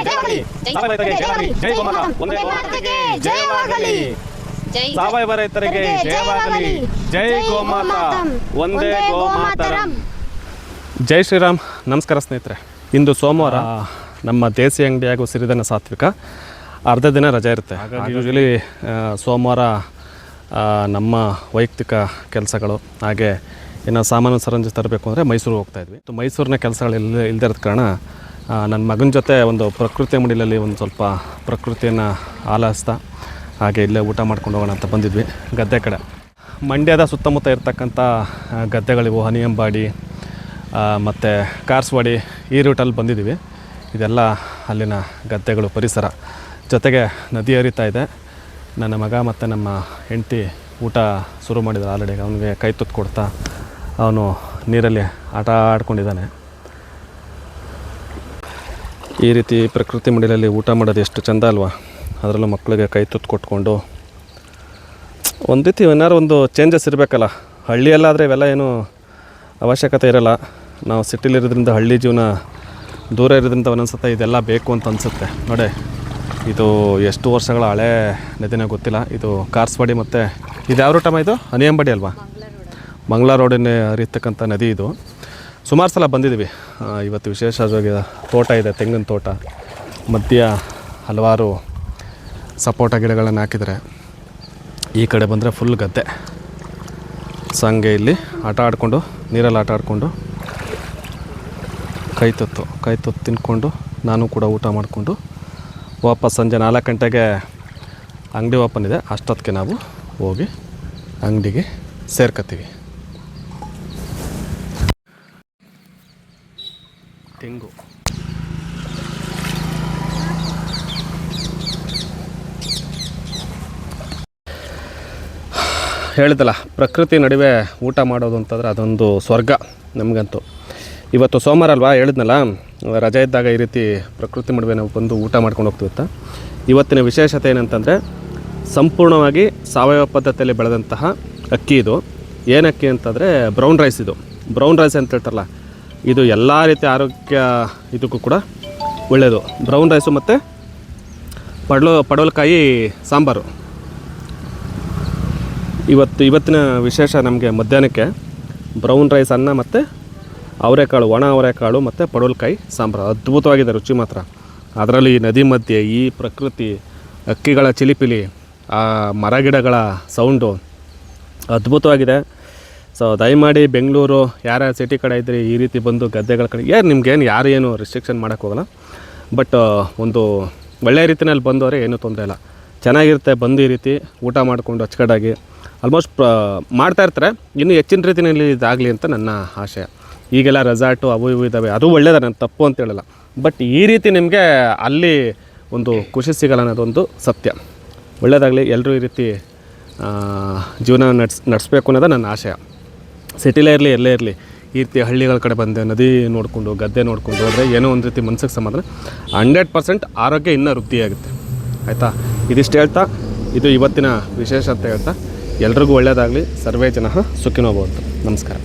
ಸಾವಯವ ರೈತರಿಗೆ ಜಯವಾಗಲಿ ಜೈ ಗೋಮಾತಾ ಒಂದೇ ಮಾತೆಗೆ ಜಯವಾಗಲಿ ಜೈ ಸಾವಯವ ರೈತರಿಗೆ ಜಯವಾಗಲಿ ಜೈ ಗೋಮಾತಾ. ಒಂದೇ ಗೋಮಾತರಂ. ಜೈ ಶ್ರೀರಾಮ್ ನಮಸ್ಕಾರ ಸ್ನೇಹಿತರೆ. ಇಂದು ಸೋಮವಾರ ನಮ್ಮ ದೇಸಿ ಅಂಗಡಿ ಹಾಗೂ ಸಿರಿಧನ ಸಾತ್ವಿಕ. ಅರ್ಧ ದಿನ ರಜೆ ಇರುತ್ತೆ. ಹಾಗಾಗಿ ಯೂಶಲಿ ಸೋಮವಾರ ನಮ್ಮ ವೈಯಕ್ತಿಕ ಕೆಲಸಗಳು ಹಾಗೆ ಏನೋ ಸಾಮಾನು ಸರಂಜಿ ತರಬೇಕು ಅಂದರೆ ಮೈಸೂರು ಹೋಗ್ತಾ ಇದ್ವಿ. ಮತ್ತು ಮೈಸೂರಿನ ಕೆಲಸಗಳು ಇಲ್ಲ ಇಲ್ಲದೇ ಇರೋದ ಕಾರಣ ನನ್ನ ಮಗನ ಜೊತೆ ಒಂದು ಪ್ರಕೃತಿ ಮಡಿಲಲ್ಲಿ ಒಂದು ಸ್ವಲ್ಪ ಪ್ರಕೃತಿಯನ್ನು ಆಲಾಸ್ತಾ ಹಾಗೆ ಇಲ್ಲೇ ಊಟ ಮಾಡ್ಕೊಂಡು ಹೋಗೋಣ ಅಂತ ಬಂದಿದ್ವಿ ಗದ್ದೆ ಕಡೆ. ಮಂಡ್ಯದ ಸುತ್ತಮುತ್ತ ಇರ್ತಕ್ಕಂಥ ಗದ್ದೆಗಳಿವು ಹನಿಯಂಬಾಡಿ ಮತ್ತು ಕಾರ್ಸ್ವಾಡಿ, ಈ ರೂಟಲ್ಲಿ ಬಂದಿದ್ದೀವಿ ಇದೆಲ್ಲ ಅಲ್ಲಿನ ಗದ್ದೆಗಳು ಪರಿಸರ. ಜೊತೆಗೆ ನದಿ ಹರಿತಾ ಇದೆ. ನನ್ನ ಮಗ ಮತ್ತು ನಮ್ಮ ಹೆಂಡತಿ ಊಟ ಶುರು ಮಾಡಿದ್ರು ಆಲ್ರೆಡಿ. ಅವನಿಗೆ ಕೈ ತುತ್ತು ಕೊಡ್ತಾ ಅವನು ನೀರಲ್ಲಿ ಆಟ ಆಡ್ಕೊಂಡಿದ್ದಾನೆ. ಈ ರೀತಿ ಪ್ರಕೃತಿ ಮಡಿಲಲ್ಲಿ ಊಟ ಮಾಡೋದು ಎಷ್ಟು ಚಂದ ಅಲ್ವಾ? ಅದರಲ್ಲೂ ಮಕ್ಕಳಿಗೆ ಕೈ ತುತ್ತು ಕೊಟ್ಕೊಂಡು. ಒಂದು ರೀತಿ ಏನಾರು ಒಂದು ಚೇಂಜಸ್ ಇರಬೇಕಲ್ಲ. ಹಳ್ಳಿಯಲ್ಲಾದರೆ ಇವೆಲ್ಲ ಏನು ಅವಶ್ಯಕತೆ ಇರಲ್ಲ. ನಾವು ಸಿಟಿಲಿರೋದ್ರಿಂದ ಹಳ್ಳಿ ಜೀವನ ದೂರ ಇರೋದ್ರಿಂದ ಒಂದೊಂದು ಸತ ಇದೆಲ್ಲ ಬೇಕು ಅಂತ ಅನಿಸುತ್ತೆ. ನೋಡಿ, ಇದು ಎಷ್ಟು ವರ್ಷಗಳ ಹಳೆ ನದಿನ ಗೊತ್ತಿಲ್ಲ. ಇದು ಕಾರ್ಸ್ವಾಡಿ ಮತ್ತು ಇದು ಯಾವ ರೂಟಮ್ಮ ಇದು? ಹನಿಯಂಬಡಿ ಅಲ್ವಾ? ಮಂಗ್ಳಾ ರೋಡಿನ ಹರಿಯತಕ್ಕಂಥ ನದಿ ಇದು. ಸುಮಾರು ಸಲ ಬಂದಿದ್ದೀವಿ. ಇವತ್ತು ವಿಶೇಷವಾಗಿ ತೋಟ ಇದೆ, ತೆಂಗಿನ ತೋಟ. ಮಧ್ಯ ಹಲವಾರು ಸಪೋಟ ಗಿಡಗಳನ್ನು ಹಾಕಿದರೆ ಈ ಕಡೆ ಬಂದರೆ ಫುಲ್ ಗದ್ದೆ. ಸಂಗೆ ಇಲ್ಲಿ ಆಟ ಆಡಿಕೊಂಡು, ನೀರಲ್ಲಿ ಆಟ ಆಡಿಕೊಂಡು, ಕೈ ತೊತ್ತು ಕೈ ತೊತ್ತು ತಿನ್ಕೊಂಡು ನಾನು ಕೂಡ ಊಟ ಮಾಡಿಕೊಂಡು ವಾಪಸ್ ಸಂಜೆ ನಾಲ್ಕು ಗಂಟೆಗೆ ಅಂಗಡಿ ಓಪನ್ ಇದೆ. ಅಷ್ಟೊತ್ತಿಗೆ ನಾವು ಹೋಗಿ ಅಂಗಡಿಗೆ ಸೇರ್ಕೊತೀವಿ ತೆಂಗು. ಹೇಳಿದಲ್ಲ ಪ್ರಕೃತಿ ನಡುವೆ ಊಟ ಮಾಡೋದು ಅಂತಂದರೆ ಅದೊಂದು ಸ್ವರ್ಗ ನಮಗಂತೂ. ಇವತ್ತು ಸೋಮವಾರ ಅಲ್ವಾ ಹೇಳಿದ್ನಲ್ಲ, ರಜೆ ಇದ್ದಾಗ ಈ ರೀತಿ ಪ್ರಕೃತಿ ನಡುವೆ ನಾವು ಬಂದು ಊಟ ಮಾಡ್ಕೊಂಡು ಹೋಗ್ತೀವತ್ತ ಇವತ್ತಿನ ವಿಶೇಷತೆ ಏನಂತಂದರೆ, ಸಂಪೂರ್ಣವಾಗಿ ಸಾವಯವ ಪದ್ಧತಿಯಲ್ಲಿ ಬೆಳೆದಂತಹ ಅಕ್ಕಿ ಇದು. ಏನಕ್ಕಿ ಅಂತಂದರೆ ಬ್ರೌನ್ ರೈಸ್ ಇದು. ಬ್ರೌನ್ ರೈಸ್ ಅಂತ ಹೇಳ್ತಾರಲ್ಲ ಇದು ಎಲ್ಲ ರೀತಿಯ ಆರೋಗ್ಯ ಇದಕ್ಕೂ ಕೂಡ ಒಳ್ಳೆಯದು ಬ್ರೌನ್ ರೈಸು ಮತ್ತು ಪಡ್ಲು, ಪಡವಲಕಾಯಿ, ಸಾಂಬಾರು. ಇವತ್ತು ಇವತ್ತಿನ ವಿಶೇಷ ನಮಗೆ ಮಧ್ಯಾಹ್ನಕ್ಕೆ ಬ್ರೌನ್ ರೈಸ್ ಅನ್ನ ಮತ್ತು ಅವರೆಕಾಳು, ಒಣ ಅವರೆಕಾಳು ಮತ್ತು ಪಡವಲಕಾಯಿ, ಸಾಂಬಾರು. ಅದ್ಭುತವಾಗಿದೆ ರುಚಿ ಮಾತ್ರ. ಅದರಲ್ಲಿ ನದಿ ಮಧ್ಯೆ ಈ ಪ್ರಕೃತಿ, ಅಕ್ಕಿಗಳ ಚಿಲಿಪಿಲಿ, ಆ ಮರಗಿಡಗಳ ಸೌಂಡು ಅದ್ಭುತವಾಗಿದೆ. ಸೊ ದಯಮಾಡಿ ಬೆಂಗಳೂರು ಯಾರ್ಯಾರು ಸಿಟಿ ಕಡೆ ಇದ್ದರೆ ಈ ರೀತಿ ಬಂದು ಗದ್ದೆಗಳ ಕಡೆ ಏನು ನಿಮ್ಗೇನು ಯಾರು ಏನು ರಿಸ್ಟ್ರಿಕ್ಷನ್ ಮಾಡೋಕ್ಕೋಗಲ್ಲ ಬಟ್ ಒಂದು ಒಳ್ಳೆಯ ರೀತಿನಲ್ಲಿ ಬಂದವರೆ ಏನೂ ತೊಂದರೆ ಇಲ್ಲ. ಚೆನ್ನಾಗಿರುತ್ತೆ, ಬಂದು ಈ ರೀತಿ ಊಟ ಮಾಡಿಕೊಂಡು ಅಚ್ಚುಕಟ್ಟಾಗಿ. ಆಲ್ಮೋಸ್ಟ್ ಪ್ರ ಮಾಡ್ತಾ ಇರ್ತಾರೆ. ಇನ್ನೂ ಹೆಚ್ಚಿನ ರೀತಿಯಲ್ಲಿ ಇದಾಗಲಿ ಅಂತ ನನ್ನ ಆಶಯ. ಈಗೆಲ್ಲ ರೆಸಾರ್ಟು ಅವು ಇವು ಇದ್ದಾವೆ ಅದು ಒಳ್ಳೆಯದ ನಾನು ತಪ್ಪು ಅಂತ ಹೇಳಲ್ಲ. ಬಟ್ ಈ ರೀತಿ ನಿಮಗೆ ಅಲ್ಲಿ ಒಂದು ಖುಷಿ ಸಿಗಲ್ಲ ಅನ್ನೋದೊಂದು ಸತ್ಯ. ಒಳ್ಳೆಯದಾಗಲಿ ಎಲ್ಲರೂ ಈ ರೀತಿ ಜೀವನ ನಡ್ಸ್, ನಡೆಸ್ಬೇಕು ಅನ್ನೋದು ನನ್ನ ಆಶಯ. ಸಿಟಿಲೇ ಇರಲಿ, ಎಲ್ಲೇ ಇರಲಿ, ಈ ರೀತಿ ಹಳ್ಳಿಗಳ ಕಡೆ ಬಂದೆ ನದಿ ನೋಡಿಕೊಂಡು, ಗದ್ದೆ ನೋಡಿಕೊಂಡು ಹೋದರೆ ಏನೋ ಒಂದು ರೀತಿ ಮನಸ್ಸಿಗೆ ಸಮಾಧಾನ ಹಂಡ್ರೆಡ್ ಪರ್ಸೆಂಟ್ ಆರೋಗ್ಯ ಇನ್ನೂ ವೃದ್ಧಿಯಾಗುತ್ತೆ. ಆಯಿತಾ? ಇದಿಷ್ಟು ಹೇಳ್ತಾ, ಇದು ಇವತ್ತಿನ ವಿಶೇಷ ಅಂತ ಹೇಳ್ತಾ. ಎಲ್ರಿಗೂ ಒಳ್ಳೆಯದಾಗಲಿ ಸರ್ವೇ ಜನ ಸುಖಿನೋಬೋದು ನಮಸ್ಕಾರ.